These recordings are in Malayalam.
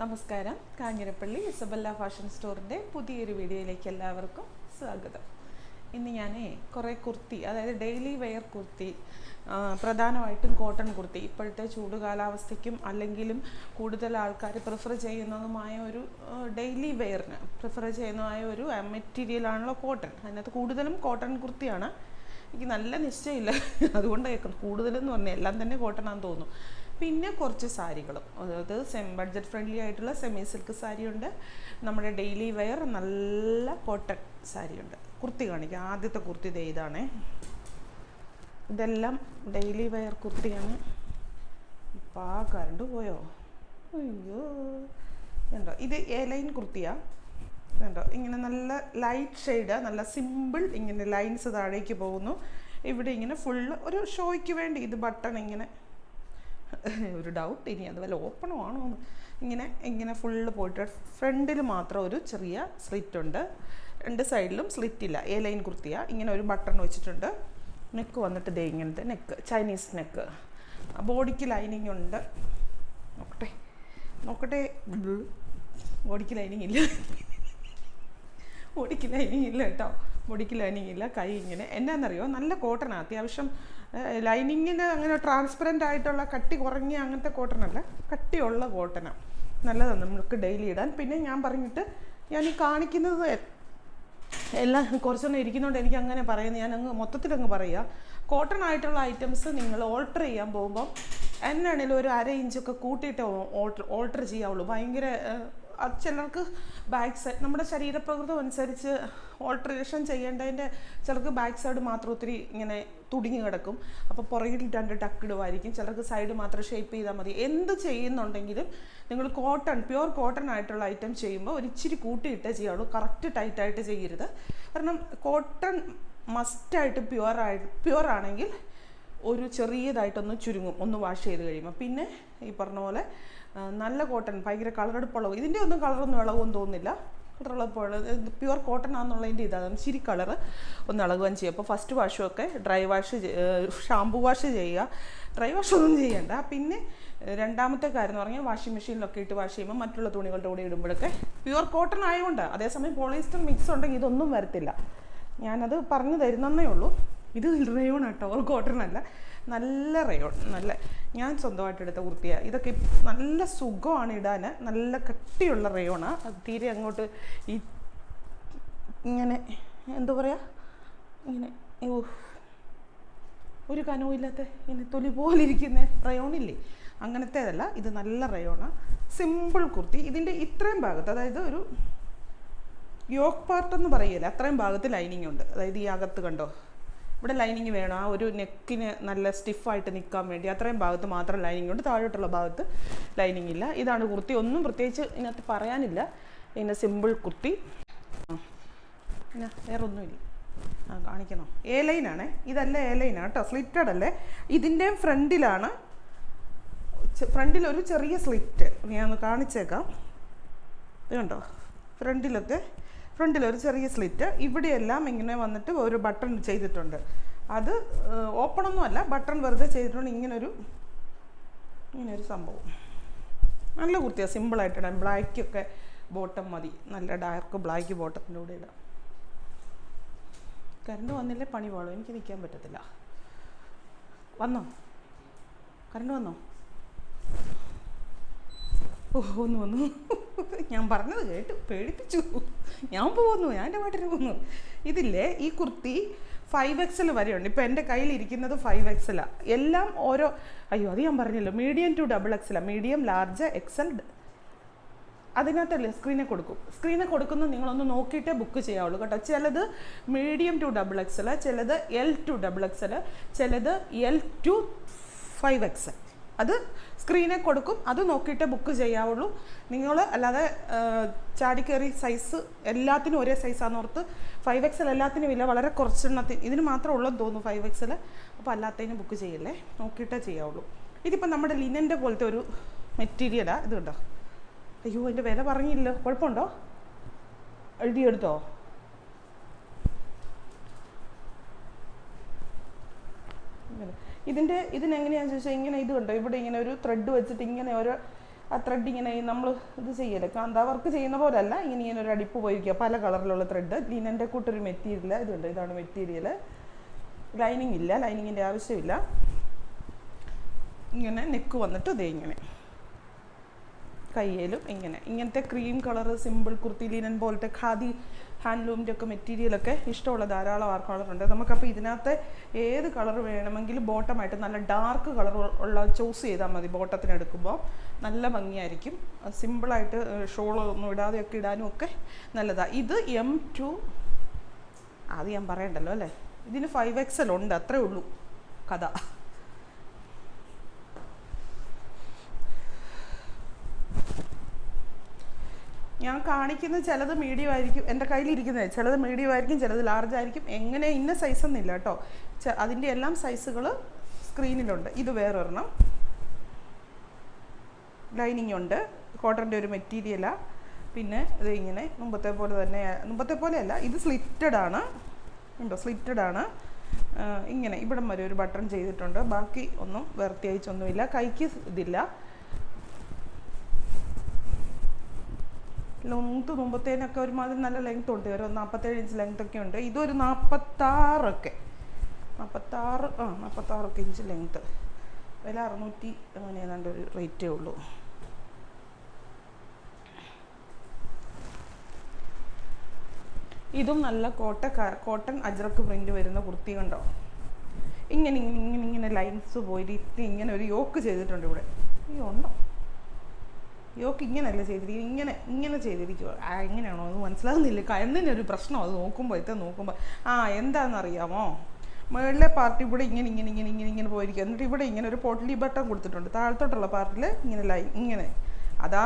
നമസ്കാരം. കാഞ്ഞിരപ്പള്ളി ഇസബല്ല ഫാഷൻ സ്റ്റോറിന്റെ പുതിയൊരു വീഡിയോയിലേക്ക് എല്ലാവർക്കും സ്വാഗതം. ഇന്ന് ഞാൻ കുറേ കുർത്തി അതായത് ഡെയിലി വെയർ കുർത്തി പ്രധാനമായിട്ടും കോട്ടൺ കുർത്തി ഇപ്പോഴത്തെ ചൂട് കാലാവസ്ഥയ്ക്കും അല്ലെങ്കിലും കൂടുതൽ ആൾക്കാർ പ്രിഫർ ചെയ്യുന്നതുമായ ഒരു ഡെയിലി വെയറിന് പ്രിഫർ ചെയ്യുന്നതായ ഒരു മെറ്റീരിയലാണല്ലോ കോട്ടൺ. അതിനകത്ത് കൂടുതലും കോട്ടൺ കുർത്തിയാണ്. എനിക്ക് നല്ല നിശ്ചയമില്ല. അതുകൊണ്ട് കൂടുതലെന്ന് പറഞ്ഞാൽ എല്ലാം തന്നെ കോട്ടൺ ആണെന്ന് തോന്നുന്നു. പിന്നെ കുറച്ച് സാരികളും. അതായത് സെം ബഡ്ജറ്റ് ഫ്രണ്ട്ലി ആയിട്ടുള്ള സെമി സിൽക്ക് സാരിയുണ്ട്. നമ്മുടെ ഡെയിലി വെയർ നല്ല കോട്ടൺ സാരിയുണ്ട്. കുർത്തി കാണിക്കാം. ആദ്യത്തെ കുർത്തി ദേ ഇതാണേ. ഇതെല്ലാം ഡെയിലി വെയർ കുർത്തിയാണ്. ഇപ്പം ആ കറണ്ട് പോയോ? അയ്യോ. കണ്ടോ? ഇത് എ ലൈൻ കുർത്തിയാ. കണ്ടോ? ഇങ്ങനെ നല്ല ലൈറ്റ് ഷെയ്ഡ് നല്ല സിമ്പിൾ ഇങ്ങനെ ലൈൻസ് താഴേക്ക് പോകുന്നു. ഇവിടെ ഇങ്ങനെ ഫുള്ള് ഒരു ഷോയ്ക്ക് വേണ്ടി ഇത് ബട്ടൺ ഇങ്ങനെ ഒരു ഡൗട്ട് ഇനി അത് വല്ല ഓപ്പണോ ആണോ എന്ന് ഇങ്ങനെ ഇങ്ങനെ ഫുള്ള് പോയിട്ട് ഫ്രണ്ടിൽ മാത്രം ഒരു ചെറിയ സ്ലിറ്റ് ഉണ്ട്. രണ്ട് സൈഡിലും സ്ലിറ്റ് ഇല്ല. എ ലൈൻ കുർത്തിയ. ഇങ്ങനെ ഒരു ബട്ടൺ വെച്ചിട്ടുണ്ട്. നെക്ക് വന്നിട്ട് ദേ ഇങ്ങനത്തെ നെക്ക് ചൈനീസ് നെക്ക് ബോഡിക്ക് ലൈനിങ് ഉണ്ട്. നോക്കട്ടെ. നോക്കട്ടെ. ബോഡിക്ക് ലൈനിങ് ഇല്ല. ബോഡിക്ക് ലൈനിങ് ഇല്ല കേട്ടോ. ബോഡിക്ക് ലൈനിങ് ഇല്ല. കൈ ഇങ്ങനെ. എന്നാന്നറിയോ? നല്ല കോട്ടനാണ് അത്യാവശ്യം ലൈനിങ്ങിന് അങ്ങനെ ട്രാൻസ്പെറന്റ് ആയിട്ടുള്ള കട്ടി കുറഞ്ഞ അങ്ങനത്തെ കോട്ടൺ അല്ല കട്ടിയുള്ള കോട്ടനാണ് നല്ലതാണ് നമുക്ക് ഡെയിലി ഇടാൻ. പിന്നെ ഞാൻ പറഞ്ഞിട്ട് ഞാൻ ഈ കാണിക്കുന്നത് എല്ലാം കുറച്ചൊന്നും ഇരിക്കുന്നതുകൊണ്ട് എനിക്ക് അങ്ങനെ പറയുന്നത് ഞാൻ അങ്ങ് മൊത്തത്തിലങ്ങ് പറയുക. കോട്ടൺ ആയിട്ടുള്ള ഐറ്റംസ് നിങ്ങൾ ഓൾട്ടർ ചെയ്യാൻ പോകുമ്പോൾ എന്നാണേലും ഒരു അര ഇഞ്ചൊക്കെ കൂട്ടിയിട്ട് ഓൾട്ടർ ഓൾട്ടർ ചെയ്യാവുള്ളൂ. ഭയങ്കര അത് ചിലർക്ക് ബാക്ക് സൈഡ് നമ്മുടെ ശരീരപ്രകൃതം അനുസരിച്ച് ഓൾട്ടറേഷൻ ചെയ്യേണ്ടതിന്റെ ചിലർക്ക് ബാക്ക് സൈഡ് മാത്രം ഒത്തിരി ഇങ്ങനെ തുടുങ്ങി കിടക്കും. അപ്പോൾ പുറകിൽ രണ്ട് ടക്കിടുമായിരിക്കും ചിലർക്ക് സൈഡ് മാത്രം ഷേപ്പ് ചെയ്താൽ മതി. എന്ത് ചെയ്യുന്നുണ്ടെങ്കിലും നിങ്ങൾ കോട്ടൺ പ്യുവർ കോട്ടൺ ആയിട്ടുള്ള ഐറ്റം ചെയ്യുമ്പോൾ ഒരു ഇച്ചിരി കൂട്ടിയിട്ടേ ചെയ്യാവുള്ളൂ. കറക്റ്റ് ടൈറ്റായിട്ട് ചെയ്യരുത്. കാരണം കോട്ടൺ മസ്റ്റായിട്ട് പ്യുവർ ആയി പ്യുവർ ആണെങ്കിൽ ഒരു ചെറിയതായിട്ടൊന്ന് ചുരുങ്ങും. ഒന്ന് വാഷ് ചെയ്ത് കഴിയുമ്പോൾ പിന്നെ ഈ പറഞ്ഞ പോലെ നല്ല കോട്ടൺ ഭയങ്കര കളറെടുപ്പുള്ള ഇതിന്റെ ഒന്നും കളറൊന്നും ഇളകുമെന്ന് തോന്നുന്നില്ല. കളറുള്ളപ്പോൾ പ്യുവർ കോട്ടൺ ആണെന്നുള്ളതിന്റെ ഇതാണ്. ശരി കളർ ഒന്ന് ഇളകുകയും ചെയ്യും അപ്പോൾ ഫസ്റ്റ് വാഷും ഒക്കെ ഡ്രൈ വാഷ് ഷാംപൂ വാഷ് ചെയ്യുക. ഡ്രൈ വാഷ് ഒന്നും ചെയ്യേണ്ട. പിന്നെ രണ്ടാമത്തെ കാര്യം എന്ന് പറഞ്ഞാൽ വാഷിംഗ് മെഷീനിലൊക്കെ ഇട്ട് വാഷ് ചെയ്യുമ്പോൾ മറ്റുള്ള തുണികളുടെ കൂടെ ഇടുമ്പോഴൊക്കെ പ്യുവർ കോട്ടൺ ആയതുകൊണ്ട്. അതേസമയം പോളിസ്റ്റർ മിക്സ് ഉണ്ടെങ്കിൽ ഇതൊന്നും വരത്തില്ല. ഞാനത് പറഞ്ഞു തരുന്നേ ഉള്ളൂ. ഇത് റയോൺ കേട്ടോ കോട്ടൺ അല്ല നല്ല റയോൺ നല്ല ഞാൻ സ്വന്തമായിട്ട് എടുത്ത കുർത്തിയാണ് ഇതൊക്കെ നല്ല സുഖമാണ് ഇടാൻ നല്ല കട്ടിയുള്ള റയോണാണ് അത് തീരെ അങ്ങോട്ട് ഈ ഇങ്ങനെ എന്താ പറയുക ഇങ്ങനെ ഓ ഒരു കനവും ഇല്ലാത്ത ഇങ്ങനെ തൊലി പോലെ ഇരിക്കുന്ന റയോണില്ലേ അങ്ങനത്തേതല്ല. ഇത് നല്ല റയോണാണ് സിമ്പിൾ കുർത്തി. ഇതിന്റെ ഇത്രയും ഭാഗത്ത് അതായത് ഒരു യോക്ക് പാർട്ട് എന്ന് പറയില്ല. അത്രയും ഭാഗത്ത് ലൈനിങ് ഉണ്ട്. അതായത് ഈ അകത്ത് കണ്ടോ? ഇവിടെ ലൈനിങ് വേണം. ആ ഒരു നെക്കിന് നല്ല സ്റ്റിഫായിട്ട് നിൽക്കാൻ വേണ്ടി അത്രയും ഭാഗത്ത് മാത്രം ലൈനിങ് ഉണ്ട്. താഴോട്ടുള്ള ഭാഗത്ത് ലൈനിങ് ഇല്ല. ഇതാണ് കുർത്തി. ഒന്നും പ്രത്യേകിച്ച് ഇതിനകത്ത് പറയാനില്ല. പിന്നെ സിമ്പിൾ കുർത്തി. പിന്നെ വേറെ ഒന്നുമില്ല ആ കാണിക്കണോ എ ലൈനാണേ ഇതല്ല എ ലൈനാണ് കേട്ടോ. സ്ലിറ്റഡ് അല്ലേ? ഇതിന്റെയും ഫ്രണ്ടിലാണ് ഫ്രണ്ടിൽ ഒരു ചെറിയ സ്ലിറ്റ് ഞാൻ ഒന്ന് കാണിച്ചേക്കാം. കണ്ടോ? ഫ്രണ്ടിലൊക്കെ ഫ്രണ്ടിൽ ഒരു ചെറിയ സ്ലിറ്റ്. ഇവിടെയെല്ലാം ഇങ്ങനെ വന്നിട്ട് ഒരു ബട്ടൺ ചെയ്തിട്ടുണ്ട്. അത് ഓപ്പൺ ഒന്നും അല്ല ബട്ടൺ വെറുതെ ചെയ്തിട്ടുണ്ട്. ഇങ്ങനൊരു ഇങ്ങനൊരു സംഭവം. നല്ല കുർത്തിയാണ് സിമ്പിളായിട്ട് ഇടാം ബ്ലാക്കൊക്കെ ബോട്ടം മതി. നല്ല ഡാർക്ക് ബ്ലാക്ക് ബോട്ടത്തിന്റെ കൂടെ ഇടാം. കറണ്ട് വന്നില്ലേ? പണി പാളും എനിക്ക് നിൽക്കാൻ പറ്റത്തില്ല. വന്നോ? കറണ്ട് വന്നോ? ഓ ഒന്ന് വന്നു. ഞാൻ പറഞ്ഞത് കേട്ട് പേടിപ്പിച്ചു. ഞാൻ പോകുന്നു ഞാൻ എന്റെ പാട്ടിന് പോകുന്നു ഇതില്ലേ ഈ കുർത്തി ഫൈവ് എക്സൽ വരെയുണ്ട്. ഇപ്പോൾ എന്റെ കയ്യിൽ ഇരിക്കുന്നത് ഫൈവ് എക്സലാണ് എല്ലാം ഓരോ അയ്യോ അത് ഞാൻ പറഞ്ഞല്ലോ. മീഡിയം ടു ഡബിൾ എക്സലാണ് മീഡിയം ലാർജ് എക്സൽ അതിനകത്തല്ലേ സ്ക്രീനെ കൊടുക്കും. സ്ക്രീനെ കൊടുക്കുന്നത് നിങ്ങളൊന്ന് നോക്കിയിട്ടേ ബുക്ക് ചെയ്യാവുള്ളൂ കേട്ടോ. ചിലത് മീഡിയം ടു ഡബിൾ എക്സൽ ചിലത് എൽ ടു ഡബിൾ എക്സൽ ചിലത് എൽ ടു ഫൈവ് എക്സൽ അത് സ്ക്രീനെ കൊടുക്കും. അത് നോക്കിയിട്ടേ ബുക്ക് ചെയ്യാവുള്ളൂ. നിങ്ങൾ അല്ലാതെ ചാടിക്കേറി സൈസ് എല്ലാത്തിനും ഒരേ സൈസാണെന്ന് ഓർത്ത് ഫൈവ് എക്സൽ എല്ലാത്തിനും ഇല്ല വളരെ കുറച്ചെണ്ണത്തിന് ഇതിന് മാത്രമേ ഉള്ളതെന്ന് തോന്നുന്നു ഫൈവ് എക്സൽ അപ്പോൾ അല്ലാത്തതിന് ബുക്ക് ചെയ്യല്ലേ. നോക്കിയിട്ടേ ചെയ്യാവുള്ളൂ. ഇതിപ്പോൾ നമ്മുടെ ലിനന്റെ പോലത്തെ ഒരു മെറ്റീരിയലാണ് ഇത് കണ്ടോ? അയ്യോ എന്റെ വില പറഞ്ഞില്ല കുഴപ്പമുണ്ടോ? എഴുതിയെടുത്തോ ഇങ്ങനെ. ഇതിന്റെ ഇതിനെങ്ങനെയാണെന്ന് ചോദിച്ചാൽ ഇങ്ങനെ ഇത് കണ്ടോ ഇവിടെ ഇങ്ങനെ ഒരു ത്രെഡ് വെച്ചിട്ട് ഇങ്ങനെ ഓരോ ആ ത്രെഡ് ഇങ്ങനെ നമ്മൾ ഇത് ചെയ്യല്ലേ കാന്താ വർക്ക് ചെയ്യുന്ന പോലെ അല്ല ഇങ്ങനെ ഇങ്ങനെ ഒരു അടിപ്പ് പോയിരിക്കുക പല കളറിലുള്ള ത്രെഡ് ലിനന്റെ കൂട്ടൊരു മെറ്റീരിയൽ ഇതുണ്ട്. ഇതാണ് മെറ്റീരിയൽ ലൈനിങ് ഇല്ല. ലൈനിങ്ങിന്റെ ആവശ്യമില്ല. ഇങ്ങനെ നെക്ക് വന്നിട്ട് ഇതേ ഇങ്ങനെ. കയ്യിലും ഇങ്ങനെ. ഇങ്ങനത്തെ cream colour simple kurti linen പോലത്തെ ഖാദി ഹാൻഡ്ലൂമിന്റെ ഒക്കെ മെറ്റീരിയലൊക്കെ ഇഷ്ടമുള്ള ധാരാളം ആർ കളറുണ്ട് നമുക്കപ്പോൾ ഇതിനകത്ത് ഏത് കളർ വേണമെങ്കിലും ബോട്ടമായിട്ട് നല്ല ഡാർക്ക് കളർ ഉള്ള ചൂസ് ചെയ്താൽ മതി ബോട്ടത്തിനെടുക്കുമ്പോൾ നല്ല ഭംഗിയായിരിക്കും. സിമ്പിളായിട്ട് ഷോളൊന്നും ഇടാതെയൊക്കെ ഇടാനും ഒക്കെ നല്ലതാണ് ഇത് എം ടു അത് ഞാൻ പറയണ്ടല്ലോ അല്ലേ? ഇതിന് ഫൈവ് എക്സൽ ഉണ്ട് അത്രേ ഉള്ളൂ. കഥ. ഞാൻ കാണിക്കുന്ന ചിലത് മീഡിയം ആയിരിക്കും. എന്റെ കയ്യിലിരിക്കുന്നത് ചിലത് മീഡിയം ആയിരിക്കും ചിലത് ലാർജ് ആയിരിക്കും. എങ്ങനെ ഇന്ന സൈസ് ഒന്നുമില്ല കേട്ടോ. അതിന്റെ എല്ലാം സൈസുകൾ സ്ക്രീനിലുണ്ട് ഇത് വേറൊരെണ്ണം. ലൈനിങ് ഉണ്ട്. കോട്ടന്റെ ഒരു മെറ്റീരിയലാണ് പിന്നെ ഇത് ഇങ്ങനെ മുമ്പത്തെ പോലെ തന്നെ മുമ്പത്തെ പോലെ അല്ല ഇത് സ്ലിറ്റഡ് ആണ്. ഉണ്ടോ? സ്ലിറ്റഡ് ആണ്. ഇങ്ങനെ ഇവിടം വരെ ഒരു ബട്ടൺ ചെയ്തിട്ടുണ്ട്. ബാക്കി ഒന്നും വൃത്തിയായിച്ചൊന്നുമില്ല കൈക്ക് ഇതില്ല. ലെങ്ത് മുമ്പത്തേനൊക്കെ ഒരുമാതിരി നല്ല ലെങ്ത് ഉണ്ട്. ഒരു നാൽപ്പത്തേഴ് ഇഞ്ച് ലെങ്ത് ഒക്കെ ഉണ്ട്. ഇതൊരു നാൽപ്പത്താറൊക്കെ നാൽപ്പത്താറ് ആ നാൽപ്പത്താറൊക്കെ ഇഞ്ച് ലെങ്ത് വില അറുന്നൂറ്റി അങ്ങനെ ഏതാണ്ട് ഒരു റേറ്റേ ഉള്ളൂ. ഇതും നല്ല കോട്ട കോട്ടൺ അജ്രക്ക് പ്രിന്റ് വരുന്ന കുർത്തി കണ്ടോ? ഇങ്ങനെ ഇങ്ങനെ ഇങ്ങനെ ഇങ്ങനെ ലൈൻസ് പോയിട്ട് ഇങ്ങനെ ഒരു യോക്ക് ചെയ്തിട്ടുണ്ട് ഇവിടെ. ഈ ഉണ്ടോ യോക്ക് ഇങ്ങനെയല്ല ചെയ്തിരിക്കുന്നത് ഇങ്ങനെ ഇങ്ങനെ ചെയ്തിരിക്കുക എങ്ങനെയാണോ? അത് മനസ്സിലാകുന്നില്ല ഒരു പ്രശ്നം അത് നോക്കുമ്പോൾ ഇത് നോക്കുമ്പോൾ ആ എന്താണെന്നറിയാമോ? മുകളിലെ പാർട്ടി ഇവിടെ ഇങ്ങനെ ഇങ്ങനെ ഇങ്ങനെ ഇങ്ങനെ ഇങ്ങനെ പോയിരിക്കും എന്നിട്ട് ഇവിടെ ഇങ്ങനെ ഒരു പൊട്ടലി ബട്ടൺ കൊടുത്തിട്ടുണ്ട്. താഴത്തോട്ടുള്ള പാർട്ടിൽ ഇങ്ങനെ ലൈ ഇങ്ങനെ. അതാ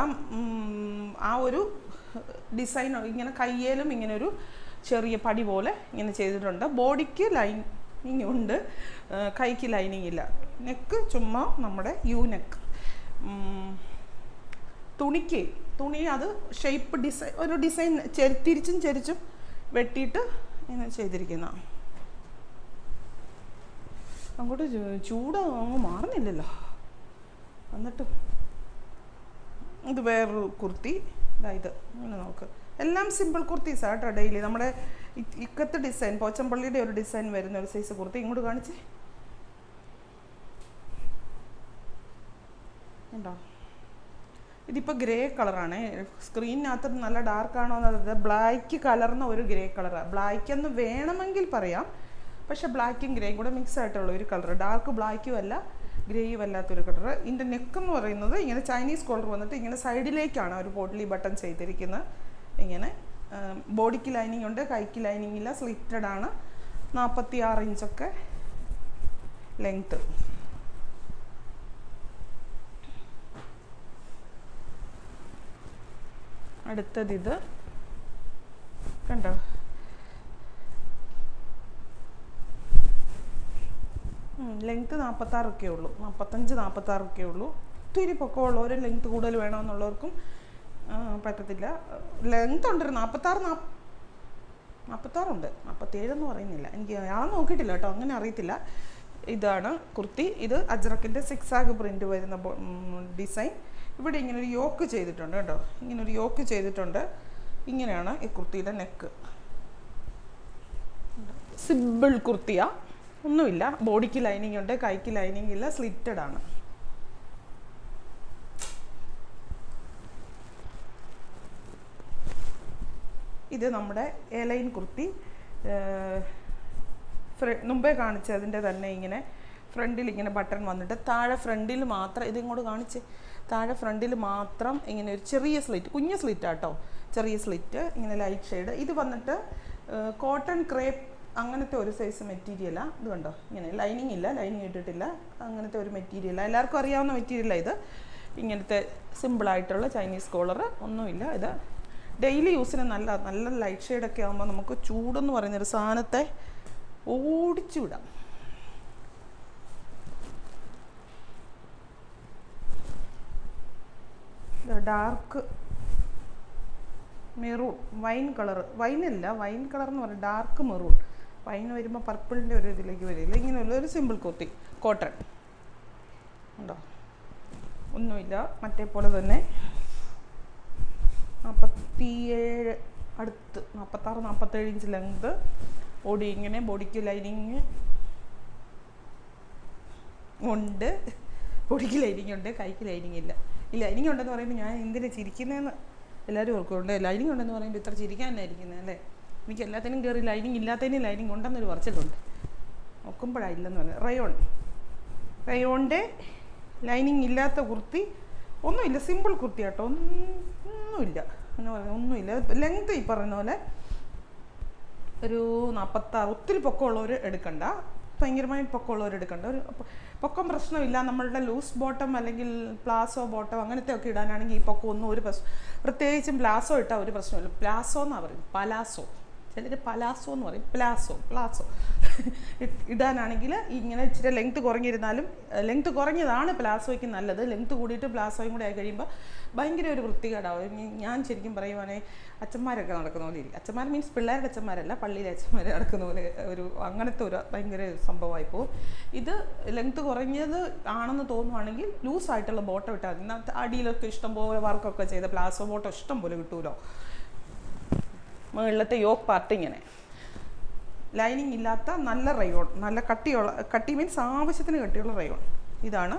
ആ ഒരു ഡിസൈൻ ഇങ്ങനെ കയ്യേലും ഇങ്ങനെ ഒരു ചെറിയ പടി പോലെ ഇങ്ങനെ ചെയ്തിട്ടുണ്ട്. ബോഡിക്ക് ലൈനിങ് ഉണ്ട്. കൈക്ക് ലൈനിങ് ഇല്ല. നെക്ക് ചുമ്മാ നമ്മുടെ യു നെക്ക്. തുണിക്ക് തുണി അത് ഷേപ്പ് ഡിസൈൻ ഒരു ഡിസൈൻ ചെരി തിരിച്ചും ചെരിച്ചും വെട്ടിയിട്ട് ഇങ്ങനെ ചെയ്തിരിക്കുന്ന. അങ്ങോട്ട് ചൂട് അങ്ങ് മാറുന്നില്ലല്ലോ. എന്നിട്ട് ഇത് വേറൊരു കുർത്തി. ഇതാ ഇങ്ങനെ നോക്ക്. എല്ലാം സിമ്പിൾ കുർത്തീസ് കേട്ടോ ഡെയിലി നമ്മുടെ ഇക്കത്ത് ഡിസൈൻ പോച്ചമ്പള്ളിയുടെ ഒരു ഡിസൈൻ വരുന്ന ഒരു സൈസ് കുർത്തി. ഇങ്ങോട്ട് കാണിച്ചേ. ഉണ്ടോ ഇതിപ്പോൾ ഗ്രേ കളറാണ്. സ്ക്രീനിനകത്ത് നല്ല ഡാർക്ക് ആണോ എന്നത് ബ്ലാക്ക് കലർന്ന ഒരു ഗ്രേ കളറാണ് ബ്ലാക്ക് എന്ന് വേണമെങ്കിൽ പറയാം. പക്ഷെ ബ്ലാക്കും ഗ്രേയും കൂടെ മിക്സ് ആയിട്ടുള്ള ഒരു കളർ ഡാർക്ക് ബ്ലാക്കും അല്ല ഗ്രേയും അല്ലാത്തൊരു കളർ ഇതിന്റെ നെക്ക് എന്ന് പറയുന്നത് ഇങ്ങനെ ചൈനീസ് കോളർ വന്നിട്ട് ഇങ്ങനെ സൈഡിലേക്കാണ് ഒരു പോട്ടിലി ബട്ടൺ ചെയ്തിരിക്കുന്നത്. ഇങ്ങനെ ബോഡിക്ക് ലൈനിങ് ഉണ്ട് കൈക്ക് ലൈനിങ് ഇല്ല സ്ലിറ്റഡ് ആണ്. നാൽപ്പത്തി ആറ് ഇഞ്ചൊക്കെ ലെങ്ത്ത് അടുത്തത് ഇത് കണ്ടോ ലെങ്ത്ത് നാൽപ്പത്താറൊക്കെ ഉള്ളൂ. നാൽപ്പത്തഞ്ച് നാൽപ്പത്താറൊക്കെ ഉള്ളൂ. ഒത്തിരി പൊക്കമുള്ളവർ ലെങ്ത്ത് കൂടുതൽ വേണമെന്നുള്ളവർക്കും പറ്റത്തില്ല. ലെങ്ത് ഉണ്ട് നാൽപ്പത്താറ് നാൽപ്പത്താറുണ്ട് നാൽപ്പത്തേഴെന്ന് പറയുന്നില്ല. എനിക്ക് ഞാൻ നോക്കിയിട്ടില്ല കേട്ടോ. അങ്ങനെ അറിയത്തില്ല. ഇതാണ് കുർത്തി. ഇത് അജ്രക്കിന്റെ സിക്സാഗ് പ്രിന്റ് പ്രിന്റ് വരുന്ന ഡിസൈൻ ഇവിടെ ഇങ്ങനെ ഒരു യോക്ക് ചെയ്തിട്ടുണ്ട് കേട്ടോ. ഇങ്ങനെ ഒരു യോക്ക് ചെയ്തിട്ടുണ്ട്. ഇങ്ങനെയാണ് ഈ കുർത്തിയുടെ നെക്ക്. സിമ്പിൾ കുർത്തിയ. ഒന്നുമില്ല. ബോഡിക്ക് ലൈനിങ് ഉണ്ട് കൈക്ക് ലൈനിങ് ഇല്ല സ്ലിറ്റഡ് ആണ്. ഇത് നമ്മുടെ എലൈൻ കുർത്തി. മുമ്പേ കാണിച്ചതിന്റെ തന്നെ ഇങ്ങനെ ഫ്രണ്ടിൽ ഇങ്ങനെ ബട്ടൺ വന്നിട്ട് താഴെ ഫ്രണ്ടിൽ മാത്രം ഇതിങ്ങോട്ട് കാണിച്ച് താഴെ ഫ്രണ്ടിൽ മാത്രം ഇങ്ങനെ ഒരു ചെറിയ സ്ലിറ്റ് കുഞ്ഞു സ്ലിറ്റ് ആട്ടോ ചെറിയ സ്ലിറ്റ് ഇങ്ങനെ ലൈറ്റ് ഷെയ്ഡ് ഇത് വന്നിട്ട് കോട്ടൺ ക്രേപ്പ് അങ്ങനത്തെ ഒരു സൈസ് മെറ്റീരിയലാണ് ഇത് കണ്ടോ? ഇങ്ങനെ ലൈനിങ് ഇല്ല ലൈനിങ് ഇട്ടിട്ടില്ല. അങ്ങനത്തെ ഒരു മെറ്റീരിയലാണ് എല്ലാവർക്കും അറിയാവുന്ന മെറ്റീരിയലാണ് ഇത്. ഇങ്ങനത്തെ സിമ്പിളായിട്ടുള്ള ചൈനീസ് കോളർ ഒന്നുമില്ല ഇത്. ഡെയിലി യൂസിന് നല്ല നല്ല ലൈറ്റ് ഷെയ്ഡൊക്കെ ആകുമ്പോൾ നമുക്ക് ചൂടെന്ന് പറയുന്നൊരു സാധനത്തെ ഓടിച്ചു വിടാം ഡാർക്ക് മെറൂൺ വൈൻ കളർ. വൈനല്ല വൈൻ കളർ എന്ന് പറയുന്നത് ഡാർക്ക് മെറൂൺ. വൈൻ വരുമ്പോൾ പർപ്പിളിന്റെ ഒരു ഇതിലേക്ക് വരില്ല. ഇങ്ങനെയുള്ള ഒരു സിമ്പിൾ കുർത്തി കോട്ടൺ. ഉണ്ടോ? ഒന്നുമില്ല. മറ്റേ പോലെ തന്നെ നാൽപ്പത്തിയേഴ് അടുത്ത് നാൽപ്പത്താറ് നാൽപ്പത്തേഴ് ഇഞ്ച് ലെങ്ത്. ബോഡി ഇങ്ങനെ ബോഡിക്ക് ലൈനിങ് ഉണ്ട്. ബോഡിക്ക് ലൈനിങ് ഉണ്ട് കൈക്ക് ലൈനിങ് ഇല്ല. ലൈനിങ് ഉണ്ടെന്ന് പറയുമ്പോൾ ഞാൻ എന്തിനാ ചിരിക്കുന്നതെന്ന് എല്ലാവരും ഓർക്കുന്നുണ്ട്. ലൈനിങ് ഉണ്ടെന്ന് പറയുമ്പോൾ ഇത്ര ചിരിക്കാനായിരിക്കുന്നത് അല്ലേ? എനിക്ക് എല്ലാത്തിനും കയറി ലൈനിങ് ഇല്ലാത്തതിനും ലൈനിങ് ഉണ്ടെന്നൊരു പറച്ചിലുണ്ട്. നോക്കുമ്പോഴായില്ലെന്ന് പറയുന്നത് റയോൺ റയോണിന്റെ ലൈനിങ് ഇല്ലാത്ത കുർത്തി ഒന്നുമില്ല സിമ്പിൾ കുർത്തി കേട്ടോ. ഒന്നുമില്ല. എന്ന് പറഞ്ഞാൽ ഒന്നുമില്ല. ലെങ്ത് ഈ പറയുന്ന പോലെ ഒരു നാൽപ്പത്താറ് ഒത്തിരി പൊക്കമുള്ളവർ എടുക്കണ്ട. ഭയങ്കരമായി പൊക്കമുള്ളവർ എടുക്കേണ്ട. ഒരു പൊക്കം പ്രശ്നമില്ല. നമ്മളുടെ ലൂസ് ബോട്ടം അല്ലെങ്കിൽ പ്ലാസോ ബോട്ടം അങ്ങനത്തെ ഒക്കെ ഇടാനാണെങ്കിൽ ഈ പൊക്കം ഒന്നും ഒരു പ്രശ്നം പ്രത്യേകിച്ചും പ്ലാസോ ഇട്ടാൽ ഒരു പ്രശ്നമില്ല. പ്ലാസോ എന്നാണ് പറയും പലാസോ ചിലർ പലാസോ എന്ന് പറയും. Palazzo palazzo. ഇടാനാണെങ്കിൽ ഇങ്ങനെ ഇച്ചിരി ലെങ്ത് കുറഞ്ഞിരുന്നാലും ലെങ്ത് കുറഞ്ഞതാണ് പ്ലാസോയ്ക്ക് നല്ലത്. ലെങ്ത് കൂടിയിട്ട് പ്ലാസോയും കൂടെ ആയി കഴിയുമ്പോൾ ഭയങ്കര ഒരു വൃത്തികേടാവും. ഞാൻ ശരിക്കും പറയുവാണെങ്കിൽ അച്ഛന്മാരൊക്കെ നടക്കുന്ന പോലെ ഇരിക്കും. അച്ഛന്മാർ മീൻസ് പിള്ളേരുടെ അച്ഛന്മാരല്ല പള്ളിയിലെ അച്ഛന്മാർ നടക്കുന്ന പോലെ ഒരു അങ്ങനത്തെ ഒരു ഭയങ്കര സംഭവമായി പോകും ഇത് ലെങ്ത് കുറഞ്ഞത് ആണെന്ന് തോന്നുവാണെങ്കിൽ ലൂസായിട്ടുള്ള ബോട്ടം ഇട്ടാൽ മതി. അടിയിലൊക്കെ ഇഷ്ടം പോലെ വർക്കൊക്കെ ചെയ്ത പ്ലാസോ ബോട്ടം ഇഷ്ടം പോലെ കിട്ടുമല്ലോ മുകളിലത്തെ യോക്ക് പാർട്ട് ഇങ്ങനെ. ലൈനിങ് ഇല്ലാത്ത നല്ല റയോൺ നല്ല കട്ടിയുള്ള കട്ടി മീൻസ് ആവശ്യത്തിന് കട്ടിയുള്ള റയോൺ ഇതാണ്